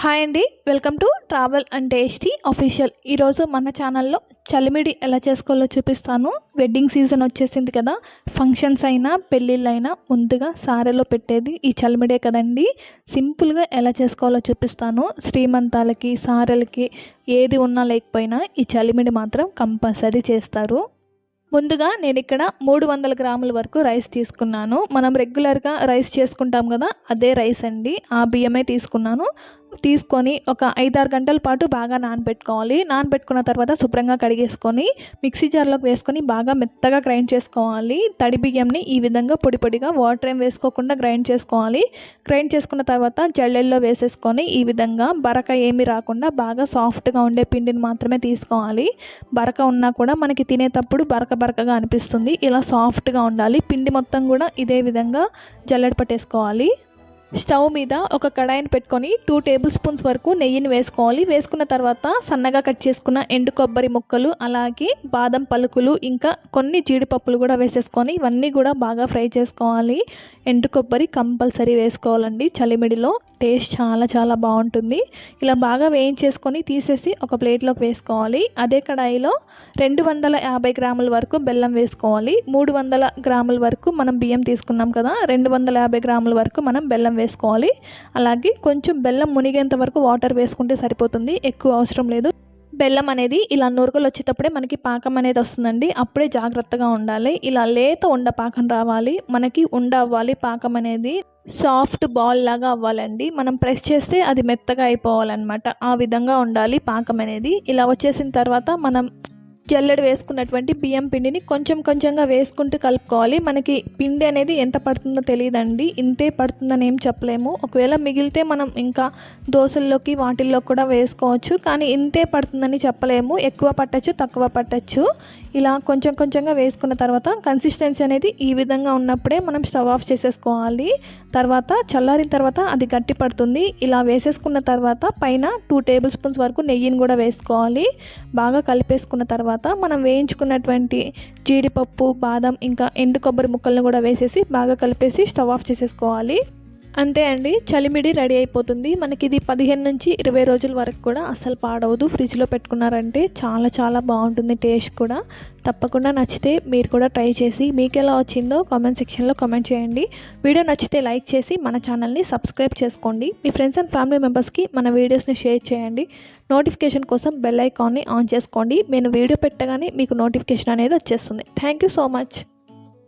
Hi అండి welcome to travel and tasty official. ఈరోజు మన ఛానల్లో చలిమిడి ఎలా చేసుకోవాలో చూపిస్తాను. వెడ్డింగ్ సీజన్ వచ్చేసింది కదా ఫంక్షన్స్ అయినా పెళ్ళిళ్ళైనా ముందుగా సారెలో పెట్టేది ఈ చలిమిడే కదండి. సింపుల్గా ఎలా చేసుకోవాలో చూపిస్తాను. శ్రీమంతాలకి సారెలకి ఏది ఉన్నా లేకపోయినా ఈ చలిమిడి మాత్రం కంపల్సరీ చేస్తారు. ముందుగా నేను ఇక్కడ మూడు వందల గ్రాముల వరకు రైస్ తీసుకున్నాను. మనం రెగ్యులర్గా రైస్ చేసుకుంటాం కదా అదే రైస్ అండి. ఆ బియ్యమే తీసుకున్నాను. తీసుకొని ఒక ఐదారు గంటల పాటు బాగా నానబెట్టుకోవాలి. నానబెట్టుకున్న తర్వాత శుభ్రంగా కడిగేసుకొని మిక్సీ జార్లోకి వేసుకొని బాగా మెత్తగా గ్రైండ్ చేసుకోవాలి. తడి బియ్యంని ఈ విధంగా పొడి పొడిగా వాటర్ ఏం వేసుకోకుండా గ్రైండ్ చేసుకోవాలి. గ్రైండ్ చేసుకున్న తర్వాత జల్లెల్లో వేసేసుకొని ఈ విధంగా బరక ఏమి రాకుండా బాగా సాఫ్ట్గా ఉండే పిండిని మాత్రమే తీసుకోవాలి. బరక ఉన్నా కూడా మనకి తినేటప్పుడు బరక బరకగా అనిపిస్తుంది. ఇలా సాఫ్ట్గా ఉండాలి. పిండి మొత్తం కూడా ఇదే విధంగా జల్లెడ పట్టేసుకోవాలి. స్టవ్ మీద ఒక కడాయిని పెట్టుకొని టూ టేబుల్ స్పూన్స్ వరకు నెయ్యిని వేసుకోవాలి. వేసుకున్న తర్వాత సన్నగా కట్ చేసుకున్న ఎండు కొబ్బరి ముక్కలు అలాగే బాదం పలుకులు ఇంకా కొన్ని జీడిపప్పులు కూడా వేసేసుకొని ఇవన్నీ కూడా బాగా ఫ్రై చేసుకోవాలి. ఎండు కొబ్బరి కంపల్సరీ వేసుకోవాలండి. చలిమిడిలో టేస్ట్ చాలా చాలా బాగుంటుంది. ఇలా బాగా వేయించేసుకొని తీసేసి ఒక ప్లేట్లోకి వేసుకోవాలి. అదే కడాయిలో రెండు వందల యాభై గ్రాముల వరకు బెల్లం వేసుకోవాలి. మూడు వందల గ్రాముల వరకు మనం బియ్యం తీసుకున్నాం కదా రెండు వందల యాభై గ్రాముల వరకు మనం బెల్లం వేసుకోవాలి. అలాగే కొంచెం బెల్లం మునిగేంత వరకు వాటర్ వేసుకుంటే సరిపోతుంది. ఎక్కువ అవసరం లేదు. బెల్లం అనేది ఇలా నురగలు వచ్చేటప్పుడే మనకి పాకం అనేది వస్తుందండి. అప్పుడే జాగ్రత్తగా ఉండాలి. ఇలా లేత ఉండ పాకం రావాలి. మనకి ఉండ అవ్వాలి పాకం అనేది. సాఫ్ట్ బాల్ లాగా అవ్వాలండి. మనం ప్రెస్ చేస్తే అది మెత్తగా అయిపోవాలన్నమాట. ఆ విధంగా ఉండాలి పాకం అనేది. ఇలా వచ్చేసిన తర్వాత మనం జల్లెడ వేసుకున్నటువంటి బియ్యం పిండిని కొంచెం కొంచెంగా వేసుకుంటూ కలుపుకోవాలి. మనకి పిండి అనేది ఎంత పడుతుందో తెలియదండి. ఇంతే పడుతుందని ఏం చెప్పలేము. ఒకవేళ మిగిలితే మనం ఇంకా దోశల్లోకి వాటిల్లో కూడా వేసుకోవచ్చు. కానీ ఇంతే పడుతుందని చెప్పలేము. ఎక్కువ పట్టచ్చు తక్కువ పట్టచ్చు. ఇలా కొంచెం కొంచెంగా వేసుకున్న తర్వాత కన్సిస్టెన్సీ అనేది ఈ విధంగా ఉన్నప్పుడే మనం స్టవ్ ఆఫ్ చేసేసుకోవాలి. తర్వాత చల్లారిన తర్వాత అది గట్టి పడుతుంది. ఇలా వేసేసుకున్న తర్వాత పైన టూ టేబుల్ స్పూన్స్ వరకు నెయ్యిని కూడా వేసుకోవాలి. బాగా కలిపేసుకున్న తర్వాత మనం వేయించుకున్నటువంటి జీడిపప్పు బాదం ఇంకా ఎండు కొబ్బరి ముక్కలను కూడా వేసేసి బాగా కలిపేసి స్టవ్ ఆఫ్ చేసేసుకోవాలి. అంతే అండి చలిమిడి రెడీ అయిపోతుంది. మనకి ఇది పదిహేను నుంచి ఇరవై రోజుల వరకు కూడా అసలు పాడవదు. ఫ్రిడ్జ్లో పెట్టుకున్నారంటే చాలా చాలా బాగుంటుంది టేస్ట్ కూడా. తప్పకుండా నచ్చితే మీరు కూడా ట్రై చేసి మీకు ఎలా వచ్చిందో కామెంట్ సెక్షన్లో కామెంట్ చేయండి. వీడియో నచ్చితే లైక్ చేసి మన ఛానల్ని సబ్స్క్రైబ్ చేసుకోండి. మీ ఫ్రెండ్స్ అండ్ ఫ్యామిలీ మెంబర్స్కి మన వీడియోస్ని షేర్ చేయండి. నోటిఫికేషన్ కోసం బెల్ ఐకాన్ని ఆన్ చేసుకోండి. నేను వీడియో పెట్టగానే మీకు నోటిఫికేషన్ అనేది వచ్చేస్తుంది. Thank you so much.